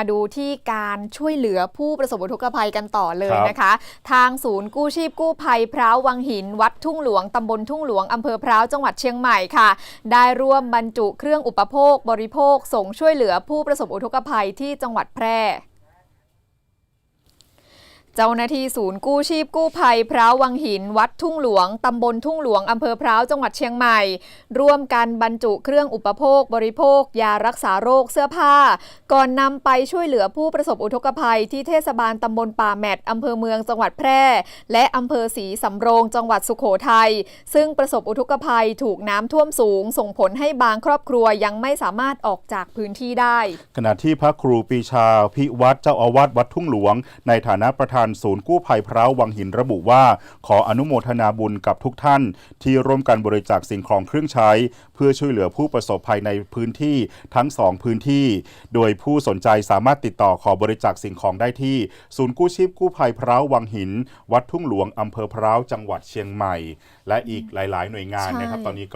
มาดูที่การช่วยเหลือผู้ประสบอุทกภัยกันต่อเลยครับนะคะ ทางศูนย์กู้ชีพกู้ภัยพร้าววังหิน วัดทุ่งหลวง ตำบลทุ่งหลวง อำเภอพร้าวจังหวัดเชียงใหม่ค่ะ ได้ร่วมบรรจุเครื่องอุปโภคบริโภคส่งช่วยเหลือผู้ประสบอุทกภัยที่จังหวัดแพร่เจ้าหน้าที่ศูนย์กู้ชีพกู้ภัยพร้าววังหิน วัดทุ่งหลวง ตำบลทุ่งหลวง อำเภอพร้าวจังหวัดเชียงใหม่ ร่วมกันบรรจุเครื่องอุปโภค บริโภค ยารักษาโรคเสื้อผ้า ก่อนนำไปช่วยเหลือผู้ประสบอุทกภัยที่เทศบาลตำบลป่าแมดอำเภอเมืองจังหวัดแพร่ และอำเภอศรีสำโรงจังหวัดสุโขทัยซึ่งประสบอุทกภัยถูกน้ำท่วมสูง ส่งผลให้บางครอบครัวยังไม่สามารถออกจากพื้นที่ได้ ขณะที่พระครูปีชาพิวัตรเจ้าอาวาสวัดทุ่งหลวง ในฐานะประธานศูนย์กู้ภัยพร้าววังหินระบุว่า ขออนุโมทนาบุญกับทุกท่าน ที่ร่วมกันบริจาคสิ่งของเครื่องใช้ เพื่อช่วยเหลือผู้ประสบภัยในพื้นที่ทั้งสองพื้นที่ โดยผู้สนใจสามารถติดต่อขอบริจาคสิ่งของได้ที่ ศูนย์กู้ชีพกู้ภัยพร้าววังหิน วัดทุ่งหลวงอำเภอพร้าวจังหวัดเชียงใหม่ และอีกหลาย ๆ หน่วยงานนะครับใช่ตอนนี้ก็